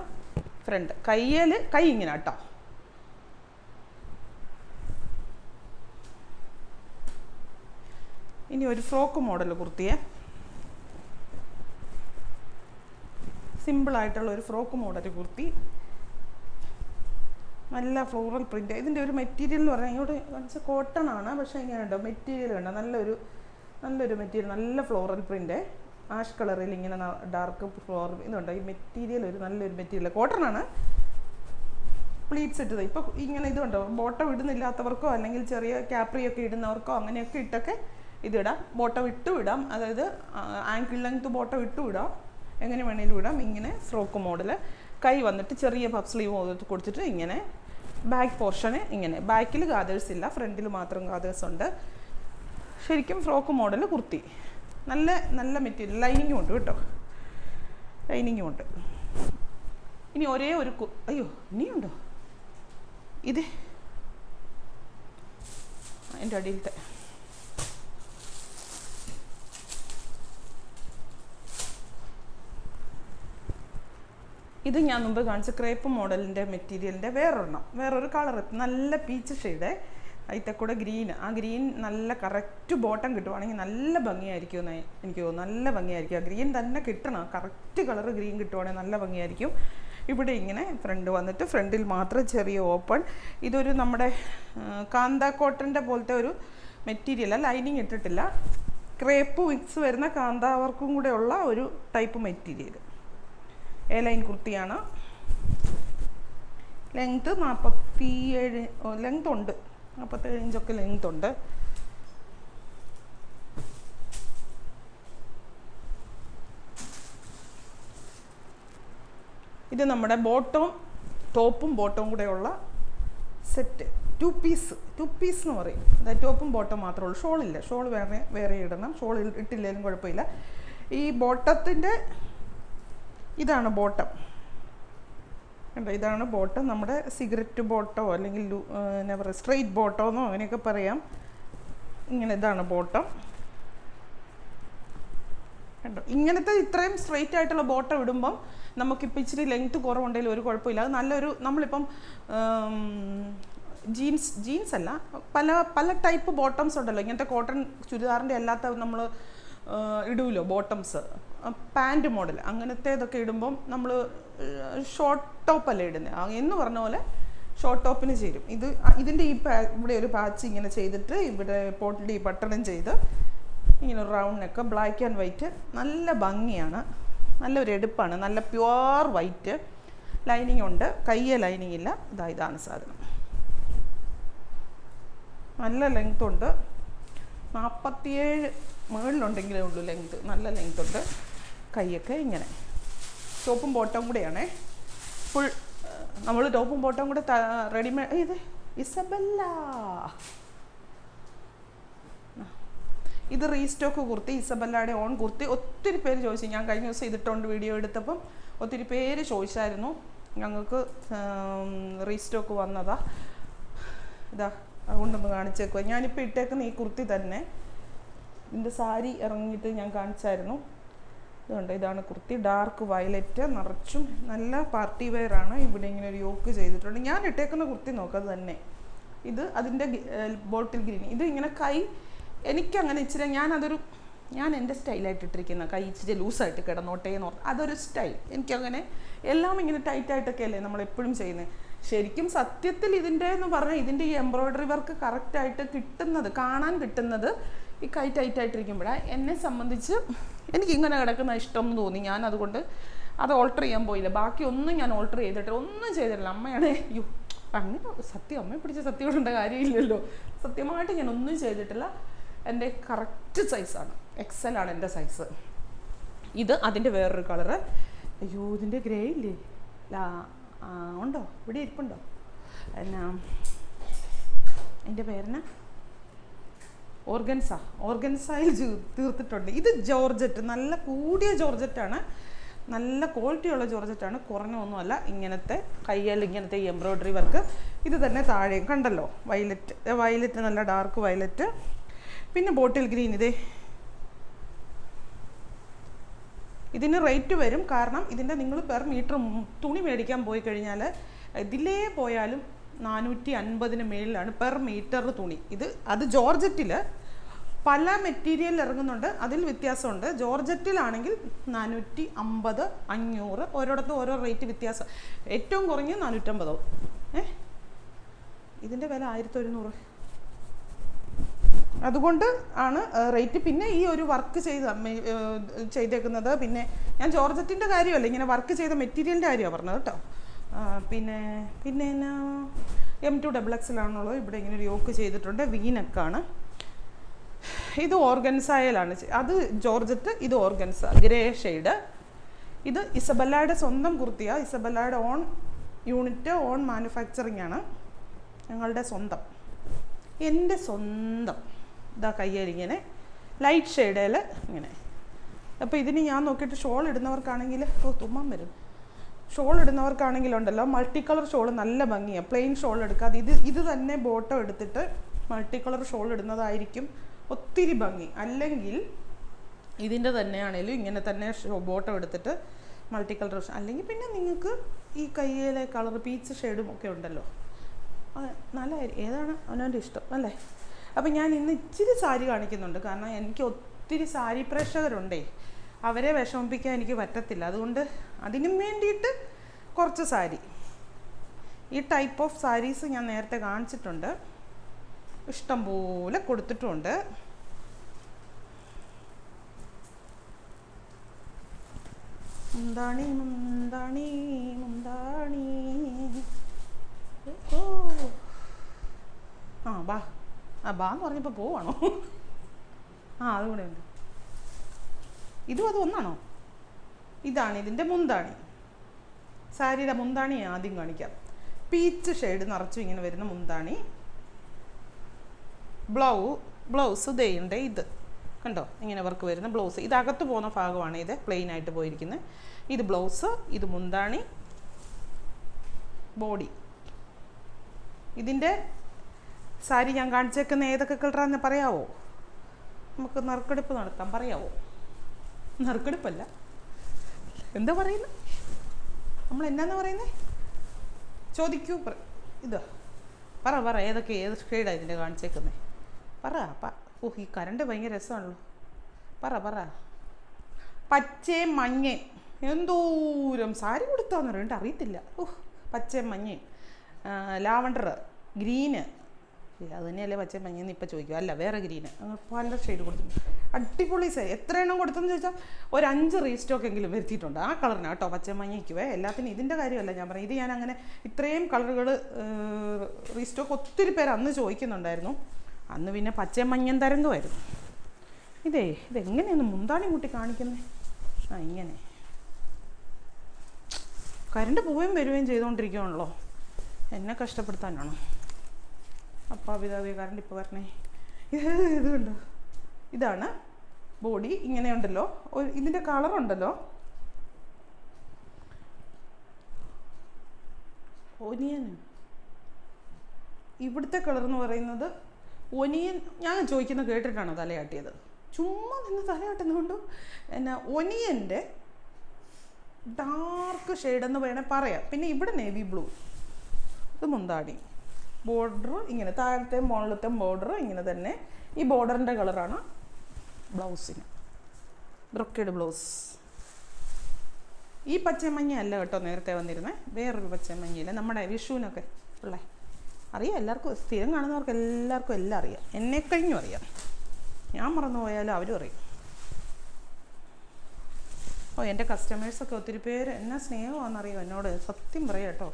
ഫ്രണ്ട് കയ്യിൽ കൈ ഇങ്ങനെ കേട്ടോ ഇനി ഒരു ഫ്രോക്ക് മോഡൽ കുർത്തിയെ. സിമ്പിളായിട്ടുള്ള ഒരു ഫ്രോക്ക് മോഡൽ കുർത്തി. നല്ല ഫ്ലോറൽ പ്രിന്റ് ഇതിന്റെ ഒരു മെറ്റീരിയൽ എന്ന് പറഞ്ഞാൽ ഇങ്ങോട്ട് കാണിച്ച കോട്ടൺ ആണ് പക്ഷേ ഇങ്ങനെ ഉണ്ടോ? മെറ്റീരിയൽ ഉണ്ടോ നല്ലൊരു നല്ലൊരു മെറ്റീരിയൽ നല്ല ഫ്ലോറൽ പ്രിന്റ് ആഷ് കളറിൽ ഇങ്ങനെ ഡാർക്ക് ഫ്ലോർ ഇതുണ്ടോ. ഈ മെറ്റീരിയൽ ഒരു നല്ലൊരു മെറ്റീരിയൽ കോട്ടൺ ആണ്. പ്ലീറ്റ്സ് ഇട്ടത്. ഇപ്പോൾ ഇങ്ങനെ ഇതുണ്ടോ? ബോട്ടം ഇടുന്നില്ലാത്തവർക്കോ അല്ലെങ്കിൽ ചെറിയ ക്യാപ്രിയൊക്കെ ഇടുന്നവർക്കോ അങ്ങനെയൊക്കെ ഇട്ടൊക്കെ ഇതിടാം. ബോട്ടം ഇട്ടും ഇടാം. അതായത് ആങ്കിൾ ലെങ്ത് ബോട്ടം ഇട്ടും ഇടാം. എങ്ങനെ വേണേലും ഇടാം. ഇങ്ങനെ ഫ്രോക്ക് മോഡൽ കൈ വന്നിട്ട് ചെറിയ പഫ് സ്ലീവ് കൊടുത്തിട്ട് ഇങ്ങനെ ബാക്ക് പോർഷന് ഇങ്ങനെ. ബാക്കിൽ ഗാദേഴ്സ് ഇല്ല. ഫ്രണ്ടിൽ മാത്രം ഗാദേഴ്സ് ഉണ്ട്. ശരിക്കും ഫ്രോക്ക് മോഡൽ കുർത്തി. നല്ല നല്ല മെറ്റീരിയൽ ലൈനിങ്ങും ഉണ്ട് കേട്ടോ. ലൈനിങ്ങും ഉണ്ട്. ഇനി ഒരേ ഒരു അയ്യോ ഇനിയുണ്ടോ ഇത്? എന്റെ അടിയിലത്തെ. ഇത് ഞാൻ മുമ്പ് കാണിച്ച ക്രേപ്പ് മോഡലിന്റെ മെറ്റീരിയലിന്റെ വേറൊരെണ്ണം. വേറൊരു കളർ നല്ല പീച്ച് ഷെയ്ഡ് അതിന്റെ ഗ്രീൻ. ആ ഗ്രീൻ നല്ല കറക്റ്റ് ബോട്ടം കിട്ടുവാണെങ്കിൽ നല്ല ഭംഗിയായിരിക്കും എന്ന് എനിക്ക് തോന്നുന്നു. നല്ല ഭംഗിയായിരിക്കും. ആ ഗ്രീൻ തന്നെ കിട്ടണം. കറക്റ്റ് കളർ ഗ്രീൻ കിട്ടുവാണെങ്കിൽ നല്ല ഭംഗിയായിരിക്കും. ഇവിടെ ഇങ്ങനെ ഫ്രണ്ട് വന്നിട്ട് ഫ്രണ്ടിൽ മാത്രം ചെറിയ ഓപ്പൺ ഇതൊരു നമ്മുടെ കാന്ത കോട്ടന്റെ പോലത്തെ ഒരു മെറ്റീരിയൽ. ലൈനിങ് ഇട്ടിട്ടില്ല. ക്രേപ്പ് മിക്സ് വരുന്ന കാന്താവർക്കും കൂടെ ഉള്ള ഒരു ടൈപ്പ് മെറ്റീരിയൽ. എ ലൈൻ കുർത്തിയാണ്. ലെങ്ത് നാൽപ്പത്തി ഏഴ് ലെങ്ത് ഉണ്ട്. നാൽപ്പത്തേഴ് ഇഞ്ചൊക്കെ ലെങ്ത് ഉണ്ട്. ഇത് നമ്മുടെ ബോട്ടവും ടോപ്പും ബോട്ടവും കൂടെയുള്ള set two piece two piece എന്ന് പറയും. അതായത് ടോപ്പും ബോട്ടം മാത്രമേ ഉള്ളൂ. ഷോളില്ല ഷോൾ വേറെ വേറെ ഇടണം. ഷോൾ ഇട്ടില്ലെങ്കിലും കുഴപ്പമില്ല. ഈ ബോട്ടത്തിന്റെ ഇതാണ് ബോട്ടം. കണ്ടോ ഇതാണ് ബോട്ടം. നമ്മുടെ സിഗരറ്റ് ബോട്ടോ അല്ലെങ്കിൽ എന്നാ പറയുക സ്ട്രെയിറ്റ് ബോട്ടോ എന്നോ അങ്ങനെയൊക്കെ പറയാം. ഇങ്ങനെ ഇതാണ് ബോട്ടം. കണ്ടോ ഇങ്ങനത്തെ ഇത്രയും സ്ട്രെയിറ്റ് ആയിട്ടുള്ള ബോട്ടം ഇടുമ്പം നമുക്കിപ്പോൾ ഇച്ചിരി ലെങ്ത്ത് കുറവുണ്ടെങ്കിൽ ഒരു കുഴപ്പമില്ല. അത് നല്ലൊരു നമ്മളിപ്പം ജീൻസ് ജീൻസ് അല്ല പല പല ടൈപ്പ് ബോട്ടംസ് ഉണ്ടല്ലോ. ഇങ്ങനത്തെ കോട്ടൺ ചുരിദാറിന്റെ അല്ലാത്ത നമ്മൾ ഇടുമല്ലോ ബോട്ടംസ്. പാന്റ് മോഡൽ അങ്ങനത്തെ ഇതൊക്കെ ഇടുമ്പം നമ്മൾ ഷോർട്ട് ടോപ്പല്ലേ ഇടുന്നത് എന്ന് പറഞ്ഞ പോലെ ഷോർട്ട് ടോപ്പിന് ചേരും. ഇത് ഇതിന്റെ ഈ പാ ഇവിടെ ഒരു പാച്ച് ഇങ്ങനെ ചെയ്തിട്ട് ഇവിടെ പോട്ടിന്റെ ഈ ബട്ടണും ചെയ്ത് ഇങ്ങനെ round neck black and white നല്ല ഭംഗിയാണ്. നല്ലൊരു എടുപ്പാണ്. നല്ല പ്യുവർ വൈറ്റ് ലൈനിങ് ഉണ്ട്. കയ്യെ ലൈനിങ് ഇല്ല. ഇതാ ഇതാണ് സാധനം. നല്ല ലെങ്ത് ഉണ്ട്. നാൽപ്പത്തിയേഴ് മുകളിലുണ്ടെങ്കിലേ ഉള്ളൂ ലെങ്ത് നല്ല ലെങ്ത് ഉണ്ട്. കൈയൊക്കെ ഇങ്ങനെ. ടോപ്പും ബോട്ടവും കൂടെയാണേ. ഫുൾ നമ്മൾ ടോപ്പും ബോട്ടവും കൂടെ റെഡിമേഡ് ഇത് ഇസബല്ല. ഇത് റീസ്റ്റോക്ക് കുർത്തി ഇസബല്ലയുടെ ഓൺ കുർത്തി. ഒത്തിരി പേര് ചോദിച്ചു. ഞാൻ കഴിഞ്ഞ ദിവസം ഇതിട്ടുകൊണ്ട് വീഡിയോ എടുത്തപ്പം ഒത്തിരി പേര് ചോദിച്ചായിരുന്നു. ഞങ്ങൾക്ക് റീസ്റ്റോക്ക് വന്നതാ. ഇതാ അതുകൊണ്ടൊന്ന് കാണിച്ചേക്കുക ഞാനിപ്പോൾ ഇട്ടേക്കുന്ന ഈ കുർത്തി തന്നെ ഇതിന്റെ സാരി ഇറങ്ങിയിട്ട് ഞാൻ കാണിച്ചായിരുന്നു. ഇതുണ്ട്. ഇതാണ് കുർത്തി. ഡാർക്ക് വയലറ്റ് നിറച്ചും നല്ല പാർട്ടി വെയർ ആണ്. ഇവിടെ ഇങ്ങനെ ഒരു യോക്ക് ചെയ്തിട്ടുണ്ട്. ഞാൻ ഇട്ടേക്കുന്ന കുർത്തി നോക്കാതെ തന്നെ. ഇത് അതിന്റെ ബോട്ടിൽ ഗ്രീൻ ഇത് ഇങ്ങനെ കൈ എനിക്കങ്ങനെ ഇച്ചിരി ഞാൻ അതൊരു ഞാൻ എന്റെ സ്റ്റൈലായിട്ട് ഇട്ടിരിക്കുന്ന കൈ ഇച്ചിരി ലൂസായിട്ട് കിടന്നോട്ടെ എന്ന് പറഞ്ഞു അതൊരു സ്റ്റൈൽ എനിക്കങ്ങനെ എല്ലാം ഇങ്ങനെ ടൈറ്റായിട്ടൊക്കെ അല്ലേ നമ്മൾ എപ്പോഴും ചെയ്യുന്നത് ശരിക്കും സത്യത്തിൽ ഇതിന്റെ എന്ന് പറഞ്ഞാൽ ഇതിന്റെ ഈ എംബ്രോയ്ഡറി വർക്ക് കറക്റ്റായിട്ട് കിട്ടുന്നത് കാണാൻ കിട്ടുന്നത് ഈ കൈ ടൈറ്റായിട്ടിരിക്കുമ്പോഴാണ് എന്നെ സംബന്ധിച്ച് എനിക്ക് ഇങ്ങനെ കിടക്കുന്ന ഇഷ്ടം എന്ന് തോന്നി. ഞാൻ അതുകൊണ്ട് അത് ഓൾട്ടർ ചെയ്യാൻ പോയില്ല. ബാക്കി ഒന്നും ഞാൻ ഓൾട്ടർ ചെയ്തിട്ടില്ല. ഒന്നും ചെയ്തിട്ടില്ല. അമ്മയാണ് യു അങ്ങനെ സത്യം അമ്മയെ പിടിച്ച സത്യം കാര്യമില്ലല്ലോ. സത്യമായിട്ട് ഞാൻ ഒന്നും ചെയ്തിട്ടില്ല. എന്റെ കറക്റ്റ് സൈസാണ് എക്സൽ ആണ് എന്റെ സൈസ് ഇത് അതിന്റെ വേറൊരു കളറ് അയ്യോ ഇതിന്റെ ഗ്രേ ഇല്ലേ? ലാ ഉണ്ടോ? ഇവിടെ ഇരിപ്പുണ്ടോ? എന്നാ എന്റെ പേരെന്നാ? ഓർഗൻസ ഓർഗൻസയിൽ തീർത്തിട്ടുണ്ട്. ഇത് ജോർജറ്റ് നല്ല കൂടിയ ജോർജറ്റാണ്. നല്ല ക്വാളിറ്റിയുള്ള ജോർജറ്റാണ്. കുറഞ്ഞൊന്നുമല്ല ഇങ്ങനത്തെ കയ്യൽ ഇങ്ങനത്തെ എംബ്രോയ്ഡറി വർക്ക്. ഇത് തന്നെ താഴെയും കണ്ടല്ലോ വയലറ്റ് വയലറ്റ് നല്ല ഡാർക്ക് വയലറ്റ്. പിന്നെ ബോട്ടിൽ ഗ്രീൻ ഇതേ. ഇതിന് റേറ്റ് വരും. കാരണം ഇതിന്റെ നിങ്ങൾ പെർ മീറ്റർ തുണി മേടിക്കാൻ പോയി കഴിഞ്ഞാൽ ഇതിലേ പോയാലും നാനൂറ്റി അൻപതിന് മേളിലാണ് പെർ മീറ്റർ തുണി. ഇത് അത് ജോർജറ്റിൽ പല മെറ്റീരിയൽ ഇറങ്ങുന്നുണ്ട്. അതിൽ വ്യത്യാസമുണ്ട്. ജോർജറ്റിലാണെങ്കിൽ നാനൂറ്റി അമ്പത് അഞ്ഞൂറ് ഓരോടത്തും ഓരോ റേറ്റ് വ്യത്യാസം. ഏറ്റവും കുറഞ്ഞ് നാനൂറ്റമ്പതോ ഏ? ഇതിന്റെ വില ആയിരത്തി ഒരുന്നൂറ് അതുകൊണ്ട് ആണ് റേറ്റ്. പിന്നെ ഈ ഒരു വർക്ക് ചെയ്ത ചെയ്തേക്കുന്നത്. പിന്നെ ഞാൻ ജോർജറ്റിന്റെ കാര്യമല്ല ഇങ്ങനെ വർക്ക് ചെയ്ത മെറ്റീരിയലിന്റെ കാര്യമാണ് പറഞ്ഞത് കേട്ടോ. പിന്നെ പിന്നെ എന്നാ എം ടു ഡബിൾ എക്സിലാണുള്ളത് ഇവിടെ ഇങ്ങനെ ഒരു യോക്ക് ചെയ്തിട്ടുണ്ട്. വീനക്കാണ് ഇത് ഓർഗൻസായലാണ്. അത് ജോർജറ്റ് ഇത് ഓർഗൻസ ഗ്രേ ഷെയ്ഡ്. ഇത് ഇസബല്ലയുടെ സ്വന്തം കുർത്തിയ. ഇസബല്ലയുടെ ഓൺ യൂണിറ്റ് ഓൺ മാനുഫാക്ചറിങ് ആണ് ഞങ്ങളുടെ സ്വന്തം. എന്റെ സ്വന്തം. ഇതാ കയ്യരിങ്ങനെ ലൈറ്റ് ഷെയ്ഡേൽ ഇങ്ങനെ. അപ്പോൾ ഇതിന് ഞാൻ നോക്കിയിട്ട് ഷോൾ ഇടുന്നവർക്കാണെങ്കിൽ ഓ തുമ്മാൻ വരും. ഷോൾ ഇടുന്നവർക്കാണെങ്കിലുണ്ടല്ലോ മൾട്ടി കളർ ഷോൾ നല്ല ഭംഗിയാണ് പ്ലെയിൻ ഷോൾ എടുക്കാതെ ഇത് ഇത് തന്നെ ബോട്ടം എടുത്തിട്ട് മൾട്ടി കളർ ഷോൾ ഇടുന്നതായിരിക്കും ഒത്തിരി ഭംഗി. അല്ലെങ്കിൽ ഇതിന്റെ തന്നെയാണേലും ഇങ്ങനെ തന്നെ ഷോ ബോട്ടം എടുത്തിട്ട് മൾട്ടി കളർ അല്ലെങ്കിൽ പിന്നെ നിങ്ങൾക്ക് ഈ കയ്യിലെ കളർ പീച്ച് ഷെയ്ഡും ഒക്കെ ഉണ്ടല്ലോ. നല്ല ഏതാണ് അവനവന്റെ ഇഷ്ടം അല്ലേ? അപ്പം ഞാൻ ഇന്ന് ഇച്ചിരി സാരി കാണിക്കുന്നുണ്ട്. കാരണം എനിക്ക് ഒത്തിരി സാരി പ്രേക്ഷകരുണ്ടേ. അവരെ വിഷമിപ്പിക്കാൻ എനിക്ക് പറ്റത്തില്ല. അതുകൊണ്ട് അതിനും വേണ്ടിയിട്ട് കുറച്ച് സാരി. ഈ ടൈപ്പ് ഓഫ് സാരീസ് ഞാൻ നേരത്തെ കാണിച്ചിട്ടുണ്ട്. ഇഷ്ടംപോലെ കൊടുത്തിട്ടുണ്ട്. മുന്താണി മുന്താണി മുന്താണി. ഓ. ആ ബാ. ആ ബാ എന്ന് പറഞ്ഞപ്പോൾ പോവാണോ? ആ അതുകൂടെ ഉണ്ട്. ഇതും അത് ഒന്നാണോ? ഇതാണ് ഇതിന്റെ മുന്താണി. സാരിയുടെ മുന്താണി ആദ്യം കാണിക്കാം. പീച്ച് ഷെയ്ഡ് നിറച്ചു ഇങ്ങനെ വരുന്ന മുന്താണി. ബ്ലൗ ബ്ലൗസ് ദയുണ്ട് ഇത്. കണ്ടോ? ഇങ്ങനെ വർക്ക് വരുന്ന ബ്ലൗസ്. ഇത് അകത്ത് പോകുന്ന ഭാഗമാണ് ഇത് പ്ലെയിൻ ആയിട്ട് പോയിരിക്കുന്നത് ഇത് ബ്ലൗസ് ഇത് മുന്താണി ബോഡി. ഇതിന്റെ സാരി ഞാൻ കാണിച്ചേക്കുന്ന ഏതൊക്കെ കളറാന്ന് പറയാവോ? നമുക്ക് നറുക്കെടുപ്പ് നടത്താം പറയാവോ? നറുക്കെടുപ്പല്ല. എന്താ പറയുന്നത് നമ്മൾ എന്നാന്ന് പറയുന്നത് ചോദിക്കൂ ഇത്. പറ പറ ഏതൊക്കെ ഏത് ഷെയ്ഡാണ് ഇതിന്റെ കാണിച്ചേക്കുന്നത് പറ പ ഓ ഈ കരണ്ട് ഭയങ്കര രസമാണല്ലോ. പറ പറ. പച്ചേ മഞ്ഞേ. എന്തോരം സാരി കൊടുത്താന്ന് പറയുന്നുണ്ട് അറിയത്തില്ല. ഓഹ് പച്ചേ മഞ്ഞ. Lavender green. അത് തന്നെയല്ലേ പച്ച മഞ്ഞെന്ന് ഇപ്പം ചോദിക്കും. അല്ല വേറെ ഗ്രീന്. പല ഷെയ്ഡ് കൊടുത്തു അടിപൊളി സൈ എത്ര എണ്ണം കൊടുത്തെന്ന് ചോദിച്ചാൽ ഒരു അഞ്ച് റീസ്റ്റോക്ക് എങ്കിലും വരുത്തിയിട്ടുണ്ട്. ആ കളറിനാണ് കേട്ടോ പച്ച മഞ്ഞയ്ക്കുവേ എല്ലാത്തിനും ഇതിന്റെ കാര്യമല്ല ഞാൻ പറയും ഇത് ഞാൻ അങ്ങനെ ഇത്രയും കളറുകൾ റീസ്റ്റോക്ക് ഒത്തിരി പേര് അന്ന് ചോദിക്കുന്നുണ്ടായിരുന്നു. അന്ന് പിന്നെ പച്ച മഞ്ഞൻ തരംഗമായിരുന്നു. ഇതേ ഇതെങ്ങനെയാണ് മുന്താണി കൂട്ടി കാണിക്കുന്നത് ആ ഇങ്ങനെ. കരണ്ട് പോവുകയും വരികയും ചെയ്തുകൊണ്ടിരിക്കുകയാണല്ലോ എന്നെ കഷ്ടപ്പെടുത്താനാണോ. അപ്പാ പിതാവേ കരണ്ട് ഇപ്പോൾ വരണേ ഇത് ഇത് ഇതാണ് ബോഡി ഇങ്ങനെ ഉണ്ടല്ലോ. ഇതിന്റെ കളറുണ്ടല്ലോ ഒനിയൻ. ഇവിടുത്തെ കളർ എന്ന് പറയുന്നത് ഒനിയൻ. ഞാൻ ചോദിക്കുന്നത് കേട്ടിട്ടാണോ തലയാട്ടിയത് ചുമ്മാ നിന്ന് തലയാട്ടുന്നതുകൊണ്ട് എന്നാ ഒനിയന്റെ ഡാർക്ക് ഷെയ്ഡെന്ന് വേണേൽ പറയാം. പിന്നെ ഇവിടെ നേവി ബ്ലൂ ഇത് മുന്താടി. ബോർഡർ ഇങ്ങനെ താഴത്തെ മുകളിലത്തെ ബോർഡർ ഇങ്ങനെ തന്നെ. ഈ ബോർഡറിന്റെ കളറാണ് ബ്ലൗസിന്. ബ്രൊക്കേഡ് ബ്ലൗസ് ഈ പച്ചമഞ്ഞ അല്ല കേട്ടോ നേരത്തെ വന്നിരുന്നത് വേറൊരു പച്ചമഞ്ഞയില്ല നമ്മുടെ വിഷുവിനൊക്കെ ഉള്ളേ. അറിയാം എല്ലാവർക്കും സ്ഥിരം കാണുന്നവർക്ക് എല്ലാവർക്കും എല്ലാം അറിയാം. എന്നെ കഴിഞ്ഞും അറിയാം. ഞാൻ മറന്നു പോയാലും അവരും അറിയും. ഓ എന്റെ കസ്റ്റമേഴ്സൊക്കെ ഒത്തിരി പേര് എന്നാ സ്നേഹമാണെന്നറിയോ? എന്നോട് സത്യം പറയാം കേട്ടോ.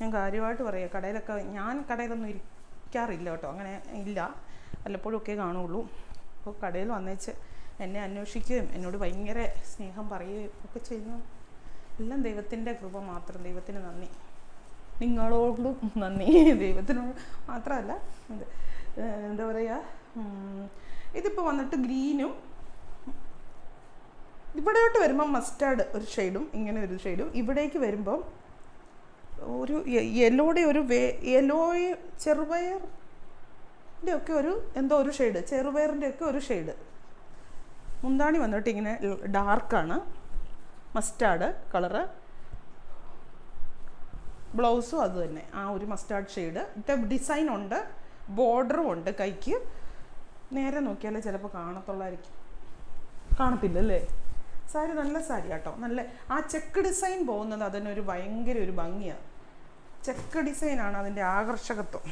ഞാൻ കാര്യമായിട്ട് പറയുക കടയിലൊക്കെ ഞാൻ കടയിലൊന്നും ഇരിക്കാറില്ല കേട്ടോ. അങ്ങനെ ഇല്ല. വല്ലപ്പോഴും ഒക്കെ കാണുള്ളൂ. അപ്പോൾ കടയിൽ വന്നേച്ച് എന്നെ അന്വേഷിക്കുകയും എന്നോട് ഭയങ്കര സ്നേഹം പറയുകയും ഒക്കെ ചെയ്യുന്നു. എല്ലാം ദൈവത്തിന്റെ കൃപ മാത്രം. ദൈവത്തിന് നന്ദി. നിങ്ങളോടും നന്ദി. ദൈവത്തിനോട് മാത്രമല്ല എന്താ പറയുക ഇതിപ്പോൾ വന്നിട്ട് ഗ്രീനും ഇവിടെയോട്ട് വരുമ്പോൾ മസ്റ്റാർഡ് ഒരു ഷെയ്ഡും ഇങ്ങനെ ഒരു ഷെയ്ഡും. ഇവിടേക്ക് വരുമ്പം ഒരു യെല്ലോയുടെ ഒരു വേ യെല്ലോയ് ചെറുപയറിന്റെ ഒക്കെ ഒരു എന്തോ ഒരു ഷെയ്ഡ് ചെറുപയറിന്റെ ഒക്കെ ഒരു ഷെയ്ഡ് മുന്താണി വന്നിട്ട് ഇങ്ങനെ ഡാർക്കാണ് മസ്റ്റാർഡ് കളറ് ബ്ലൗസും അത് തന്നെ. ആ ഒരു മസ്റ്റാർഡ് ഷെയ്ഡ് ഡിസൈൻ ഉണ്ട്. ബോർഡറും ഉണ്ട് കൈക്ക്. നേരെ നോക്കിയാലേ ചിലപ്പോൾ കാണത്തുള്ളായിരിക്കും. കാണത്തില്ലല്ലേ? സാരി നല്ല സാരി കേട്ടോ നല്ല ആ ചെക്ക് ഡിസൈൻ പോകുന്നത് അതിനൊരു ഭയങ്കര ഒരു ഭംഗിയാണ് ചെക്ക് ഡിസൈനാണ് അതിന്റെ ആകർഷകത്വം.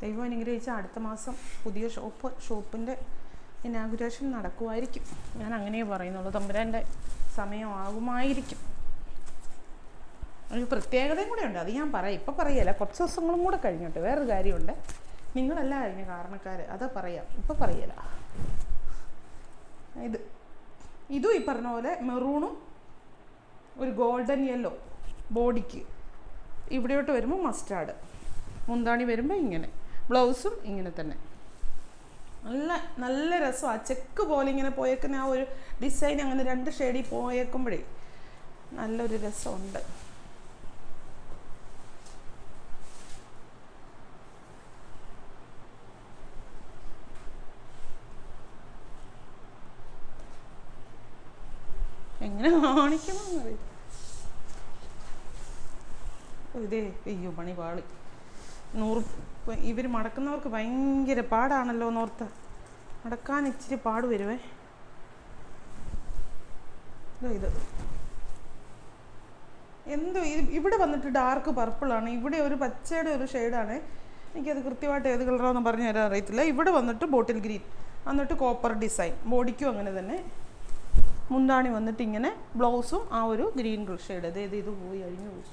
ദൈവം അനുഗ്രഹിച്ച അടുത്ത മാസം പുതിയ ഷോപ്പ് ഷോപ്പിന്റെ ഇനാഗുറേഷൻ നടക്കുമായിരിക്കും. ഞാൻ അങ്ങനെ പറയുന്നുള്ളൂ. തമ്പുരാന്റെ സമയമാകുമായിരിക്കും ഒരു പ്രത്യേകതയും കൂടെ ഉണ്ട്. അത് ഞാൻ പറയാം. ഇപ്പം പറയല്ല. കുറച്ച് ദിവസങ്ങളും കൂടെ കഴിഞ്ഞോട്ടെ വേറൊരു കാര്യമുണ്ട്. നിങ്ങളല്ല അതിന് കാരണക്കാർ അതാ പറയാം. ഇപ്പം പറയല ഇത്. ഇതും ഈ പറഞ്ഞ പോലെ മെറൂണും ഒരു ഗോൾഡൻ യെല്ലോ ബോഡിക്ക് ഇവിടെയോട്ട് വരുമ്പോൾ മസ്റ്റാർഡ്. മുന്താണി വരുമ്പോൾ ഇങ്ങനെ. ബ്ലൗസും ഇങ്ങനെ തന്നെ. നല്ല നല്ല രസമാണ് ചെക്ക് പോലെ ഇങ്ങനെ പോയേക്കുന്ന ആ ഒരു ഡിസൈൻ അങ്ങനെ രണ്ട് ഷെയ്ഡിൽ പോയേക്കുമ്പോഴേ നല്ലൊരു രസമുണ്ട്. എങ്ങനെ കാണിക്കണം കാണിക്കണമെന്നറിയില്ല ഇതേ അയ്യോ പണി പാളി നൂറ് ഇവർ മടക്കുന്നവർക്ക് ഭയങ്കര പാടാണല്ലോ എന്നോർത്ത്. മടക്കാൻ ഇച്ചിരി പാട് വരുവേ. ഇത് എന്തോ ഇത് ഇവിടെ വന്നിട്ട് ഡാർക്ക് പർപ്പിളാണ് ഇവിടെ ഒരു പച്ചയുടെ ഒരു ഷെയ്ഡാണ് എനിക്കത് കൃത്യമായിട്ട് ഏത് കളറാണെന്ന് പറഞ്ഞു തരാൻ അറിയത്തില്ല. ഇവിടെ വന്നിട്ട് ബോട്ടിൽ ഗ്രീൻ എന്നിട്ട് കോപ്പർ ഡിസൈൻ ബോഡിക്കും അങ്ങനെ തന്നെ. മുന്താണി വന്നിട്ട് ഇങ്ങനെ ബ്ലൗസും ആ ഒരു ഗ്രീൻ ഷെയ്ഡ് അതായത് ഇത് പോയി അഴിഞ്ഞു പോയി.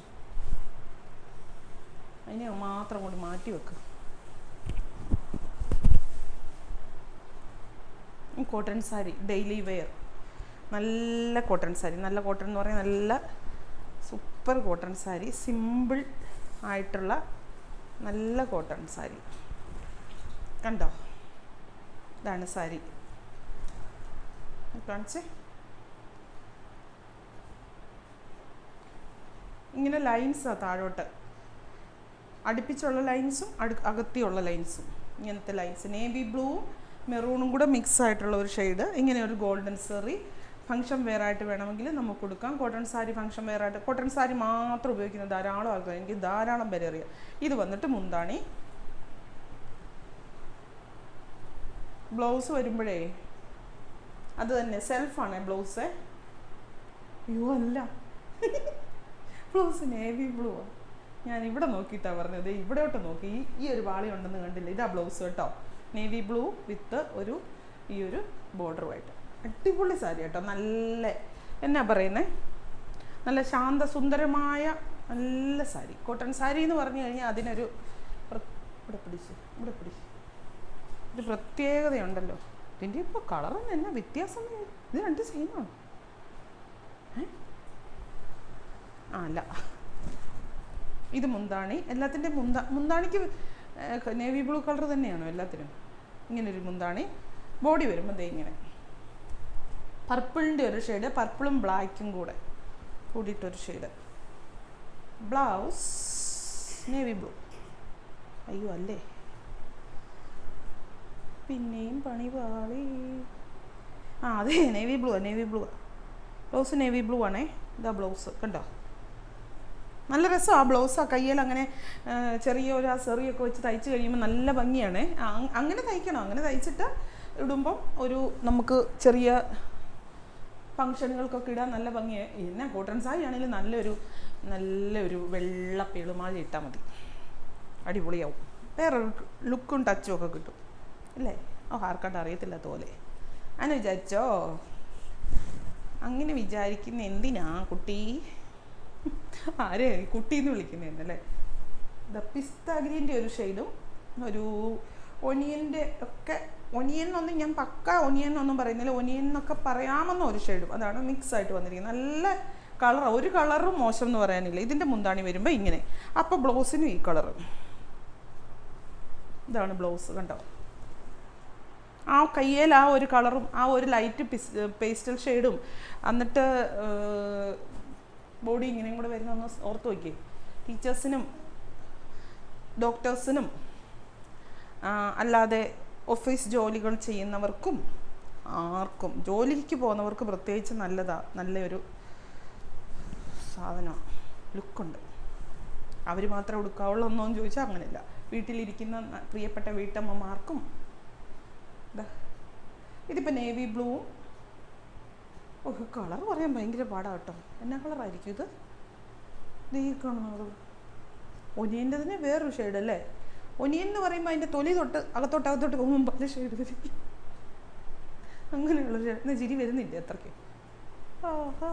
അതിനെ മാത്രം കൂടി മാറ്റി വെക്കുക കോട്ടൺ സാരി ഡെയിലി വെയർ. നല്ല കോട്ടൺ സാരി നല്ല കോട്ടൺ എന്ന് പറയുന്നത് നല്ല സൂപ്പർ കോട്ടൺ സാരി സിമ്പിൾ ആയിട്ടുള്ള നല്ല കോട്ടൺ സാരി. കണ്ടോ? ഇതാണ് സാരി. കാണിച്ചേ? ഇങ്ങനെ ലൈൻസാണ് താഴോട്ട്. അടുപ്പിച്ചുള്ള ലൈൻസും അടു അകത്തിയുള്ള ലൈൻസും. ഇങ്ങനത്തെ ലൈൻസ്. നേവി ബ്ലൂവും മെറൂണും കൂടെ മിക്സ് ആയിട്ടുള്ള ഒരു ഷെയ്ഡ് ഇങ്ങനെ ഒരു ഗോൾഡൻ സെറി ഫംഗ്ഷൻ വെയർ ആയിട്ട് വേണമെങ്കിൽ നമുക്ക് കൊടുക്കാം. കോട്ടൺ സാരി ഫംഗ്ഷൻ വെയർ ആയിട്ട്. കോട്ടൺ സാരി മാത്രം ഉപയോഗിക്കുന്ന ധാരാളം ആൾക്കാർ. എനിക്ക് ധാരാളം പേര് അറിയാം. ഇത് വന്നിട്ട് മുന്താണി. ബ്ലൗസ് വരുമ്പോഴേ അത് തന്നെ സെൽഫാണ് ബ്ലൗസ് അയ്യോ അല്ല. ബ്ലൗസ് നേവി ബ്ലൂ ഞാൻ ഇവിടെ നോക്കിയിട്ടാണ് പറഞ്ഞത്. ഇവിടോട്ട് നോക്കി. ഈ ഈ ഒരു പാളി ഉണ്ടെന്ന് കണ്ടില്ല? ഇതാ ബ്ലൗസ് കേട്ടോ. നേവി ബ്ലൂ വിത്ത് ഒരു ഈ ഒരു ബോർഡറുമായിട്ട് അടിപൊളി സാരി കേട്ടോ. നല്ല എന്നാ പറയുന്നത് നല്ല ശാന്ത സുന്ദരമായ നല്ല സാരി. കോട്ടൺ സാരി എന്ന് പറഞ്ഞു കഴിഞ്ഞാൽ അതിനൊരു ഇവിടെ പിടിച്ച് ഇവിടെ പിടിച്ച്. ഒരു പ്രത്യേകതയുണ്ടല്ലോ. ഇതിന്റെ ഇപ്പോൾ കളറും തന്നെ വ്യത്യാസം ഇത് രണ്ട് സെയിമാണ് ആ അല്ല. ഇത് മുന്താണി. എല്ലാത്തിന്റെ മുന്താ മുന്താണിക്ക് നേവി ബ്ലൂ കളർ തന്നെയാണോ എല്ലാത്തിനും? ഇങ്ങനൊരു മുന്താണി. ബോഡി വരുമ്പോൾ ദേ ഇങ്ങനെ. പർപ്പിളിന്റെ ഒരു ഷെയ്ഡ് പർപ്പിളും ബ്ലാക്കും കൂടെ കൂടിയിട്ടൊരു ഷെയ്ഡ്. Blouse navy blue. അയ്യോ അല്ലേ? പിന്നെയും പണി പാളി ആ അതെ navy blue navy blue blouse navy blue ആണേ ഇതാ ബ്ലൗസ് കണ്ടോ? നല്ല രസമാണ് ബ്ലൗസ് ആ കയ്യിൽ അങ്ങനെ ചെറിയ ഒരു ആ സെറിയൊക്കെ വെച്ച് തയ്ച്ച് കഴിയുമ്പോൾ നല്ല ഭംഗിയാണ്. അങ്ങനെ തയ്ക്കണം. അങ്ങനെ തയ്ച്ചിട്ട് ഇടുമ്പം ഒരു നമുക്ക് ചെറിയ ഫങ്ഷനുകൾക്കൊക്കെ ഇടാൻ നല്ല ഭംഗിയായി എന്നാ കോട്ടൺ സാരി ആണെങ്കിലും നല്ലൊരു നല്ലൊരു വെള്ള പെളുമാഴ ഇട്ടാൽ മതി. അടിപൊളിയാവും. വേറൊരു ലുക്കും ടച്ചും ഒക്കെ കിട്ടും. അല്ലേ ഓ ആർക്കാട്ട് അറിയത്തില്ലാത്ത പോലെ അങ്ങനെ വിചാരിച്ചോ? അങ്ങനെ വിചാരിക്കുന്ന എന്തിനാ കുട്ടി? ആരെ? കുട്ടിന്ന് വിളിക്കുന്നതല്ലേ ദ പിസ്ത ഗ്രീന്റെ ഒരു ഷെയ്ഡും ഒരു ഒനിയന്റെ ഒക്കെ ഒനിയൻ എന്നൊന്നും ഞാൻ പക്ക ഒനിയൻ എന്നൊന്നും പറയുന്നില്ല. ഒനിയൻ എന്നൊക്കെ പറയാമെന്ന ഒരു ഷെയ്ഡും അതാണ് മിക്സ് ആയിട്ട് വന്നിരിക്കുന്നത്. നല്ല കളർ ഒരു കളറും മോശം എന്ന് പറയാനില്ല. ഇതിന്റെ മുന്താണി വരുമ്പോൾ ഇങ്ങനെ. അപ്പോൾ ബ്ലൗസിനും ഈ കളർ ഇതാണ് ബ്ലൗസ് കണ്ടോ? ആ കയ്യേൽ ആ ഒരു കളറും ആ ഒരു ലൈറ്റ് പിസ് പേസ്റ്റൽ ഷെയ്ഡും. എന്നിട്ട് ബോഡി ഇങ്ങനെയും കൂടെ വരുന്ന ഒന്ന് ഓർത്ത് നോക്കിയേ. ടീച്ചേഴ്സിനും ഡോക്ടേഴ്സിനും അല്ലാതെ ഓഫീസ് ജോലികൾ ചെയ്യുന്നവർക്കും ആർക്കും ജോലിക്ക് പോകുന്നവർക്ക് പ്രത്യേകിച്ച് നല്ലതാ നല്ലൊരു സാധനമാണ് ലുക്കുണ്ട്. അവർ മാത്രമേ ഉടുക്കാവുള്ളൂ ഒന്നും ചോദിച്ചാൽ അങ്ങനെയല്ല. വീട്ടിലിരിക്കുന്ന പ്രിയപ്പെട്ട വീട്ടമ്മമാർക്കും ഇതിപ്പോൾ നേവി ബ്ലൂവും ഓ കളർ പറയാൻ ഭയങ്കര പാടാ കേട്ടോ. എന്നാ കളറായിരിക്കും ഇത്? നീ കാണുന്നത് ഒനിയന്റെ തന്നെ വേറൊരു ഷെയ്ഡ് അല്ലേ? ഒനിയൻ എന്ന് പറയുമ്പോൾ അതിന്റെ തൊലി തൊട്ട് അകത്തോട്ട് അകത്തോട്ട് പോകുമ്പോൾ പല ഷെയ്ഡ് അങ്ങനെയുള്ള ഷെയ്ഡ് എന്നാൽ ചിരി വരുന്നില്ല അത്രയ്ക്ക്? ഓഹോ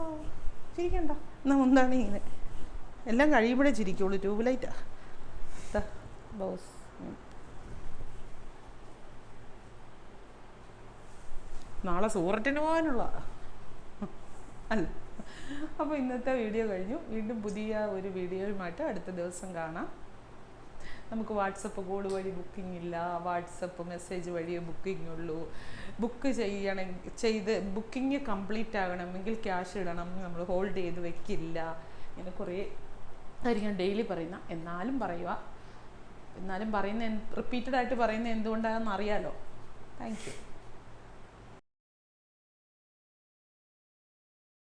ചിരിക്കണ്ട. എന്നാ ഒന്നാണ് ഇങ്ങനെ. എല്ലാം കഴിയുമ്പോഴേ ചിരിക്കുള്ളൂ. ട്യൂബ് ലൈറ്റാ ബോസ് നാളെ സൂററ്റിന് പോകാനുള്ള അല്ല. അപ്പോൾ ഇന്നത്തെ വീഡിയോ കഴിഞ്ഞു. വീണ്ടും പുതിയ ഒരു വീഡിയോയുമായിട്ട് അടുത്ത ദിവസം കാണാം. നമുക്ക് വാട്സപ്പ് കോൾ വഴി ബുക്കിംഗ് ഇല്ല. വാട്സപ്പ് മെസ്സേജ് വഴിയേ ബുക്കിംഗ് ഉള്ളൂ. ബുക്ക് ചെയ്യണം ചെയ്ത് ബുക്കിംഗ് കംപ്ലീറ്റ് ആകണമെങ്കിൽ ക്യാഷ് ഇടണം. നമ്മൾ ഹോൾഡ് ചെയ്ത് വെക്കില്ല. ഇങ്ങനെ കുറേ കാര്യം ഞാൻ ഡെയിലി പറയുന്ന. എന്നാലും പറയുക എന്നാലും പറയുന്ന റിപ്പീറ്റഡ് ആയിട്ട് പറയുന്ന എന്തുകൊണ്ടാണെന്ന് അറിയാലോ. Thank you